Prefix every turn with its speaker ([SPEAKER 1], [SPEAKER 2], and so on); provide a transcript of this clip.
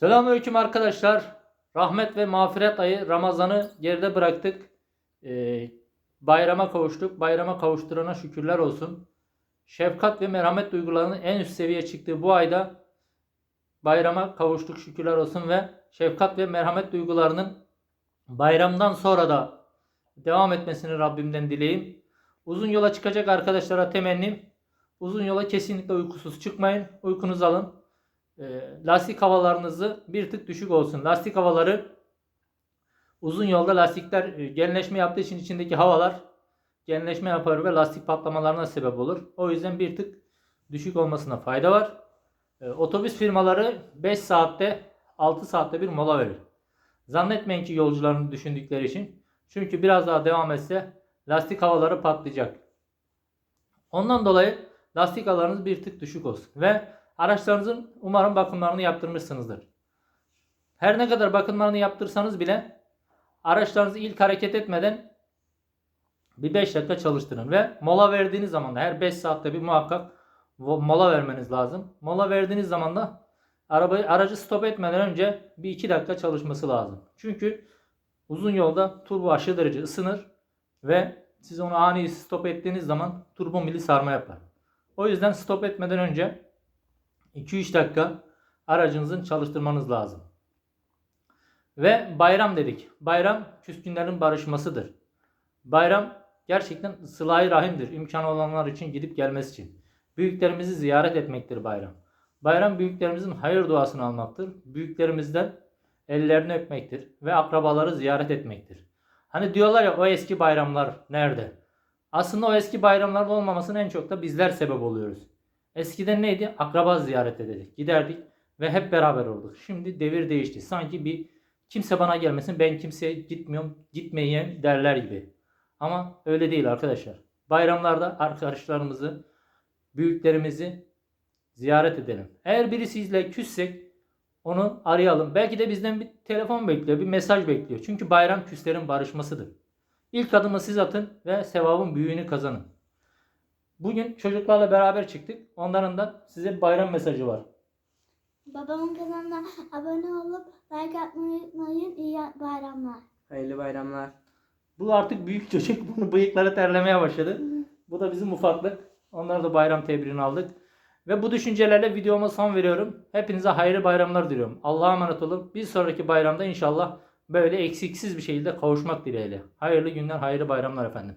[SPEAKER 1] Selamünaleyküm arkadaşlar. Rahmet ve mağfiret ayı Ramazan'ı geride bıraktık. Ee, bayrama kavuştuk. Bayrama kavuşturana şükürler olsun. Şefkat ve merhamet duygularının en üst seviyeye çıktığı bu ayda bayrama kavuştuk şükürler olsun ve şefkat ve merhamet duygularının bayramdan sonra da devam etmesini Rabbimden dileyim. Uzun yola çıkacak arkadaşlara temennim uzun yola kesinlikle uykusuz çıkmayın. Uykunuzu alın. E, lastik havalarınızı bir tık düşük olsun. Lastik havaları uzun yolda lastikler e, genleşme yaptığı için içindeki havalar genleşme yapar ve lastik patlamalarına sebep olur. O yüzden bir tık düşük olmasına fayda var. E, otobüs firmaları 5 saatte 6 saatte bir mola verir. Zannetmeyin ki yolcularını düşündükleri için. Çünkü biraz daha devam etse lastik havaları patlayacak. Ondan dolayı lastik havalarınız bir tık düşük olsun. Ve araçlarınızın umarım bakımlarını yaptırmışsınızdır. Her ne kadar bakımlarını yaptırsanız bile araçlarınızı ilk hareket etmeden bir 5 dakika çalıştırın. Ve mola verdiğiniz zaman da her 5 saatte bir muhakkak mola vermeniz lazım. Mola verdiğiniz zaman da arabayı aracı stop etmeden önce bir 2 dakika çalışması lazım. Çünkü uzun yolda turbo aşırı derece ısınır ve siz onu ani stop ettiğiniz zaman turbo mili sarma yapar. O yüzden stop etmeden önce 2-3 dakika aracınızın çalıştırmanız lazım. Ve bayram dedik. Bayram küskünlerin barışmasıdır. Bayram gerçekten sıla rahimdir. İmkanı olanlar için gidip gelmesi için. Büyüklerimizi ziyaret etmektir bayram. Bayram büyüklerimizin hayır duasını almaktır. Büyüklerimizden ellerini öpmektir ve akrabaları ziyaret etmektir. Hani diyorlar ya o eski bayramlar nerede? Aslında o eski bayramlarda olmamasına en çok da bizler sebep oluyoruz. Eskiden neydi? Akraba ziyaret ederdik. Giderdik ve hep beraber olduk. Şimdi devir değişti. Sanki bir kimse bana gelmesin ben kimseye gitmiyorum gitmeyeyim derler gibi. Ama öyle değil arkadaşlar. Bayramlarda arkadaşlarımızı, büyüklerimizi ziyaret edelim. Eğer birisiyle küssek onu arayalım. Belki de bizden bir telefon bekliyor, bir mesaj bekliyor. Çünkü bayram küslerin barışmasıdır. İlk adımı siz atın ve sevabın büyüğünü kazanın. Bugün çocuklarla beraber çıktık. Onların da size bir bayram mesajı var.
[SPEAKER 2] Babamın kanalına abone olup like atmayı unutmayın. İyi bayramlar.
[SPEAKER 3] Hayırlı bayramlar.
[SPEAKER 1] Bu artık büyük çocuk. Bunu bıyıkları terlemeye başladı. Bu da bizim ufaklık. Onlara da bayram tebriğini aldık. Ve bu düşüncelerle videoma son veriyorum. Hepinize hayırlı bayramlar diliyorum. Allah'a emanet olun. Bir sonraki bayramda inşallah böyle eksiksiz bir şekilde kavuşmak dileğiyle. Hayırlı günler, hayırlı bayramlar efendim.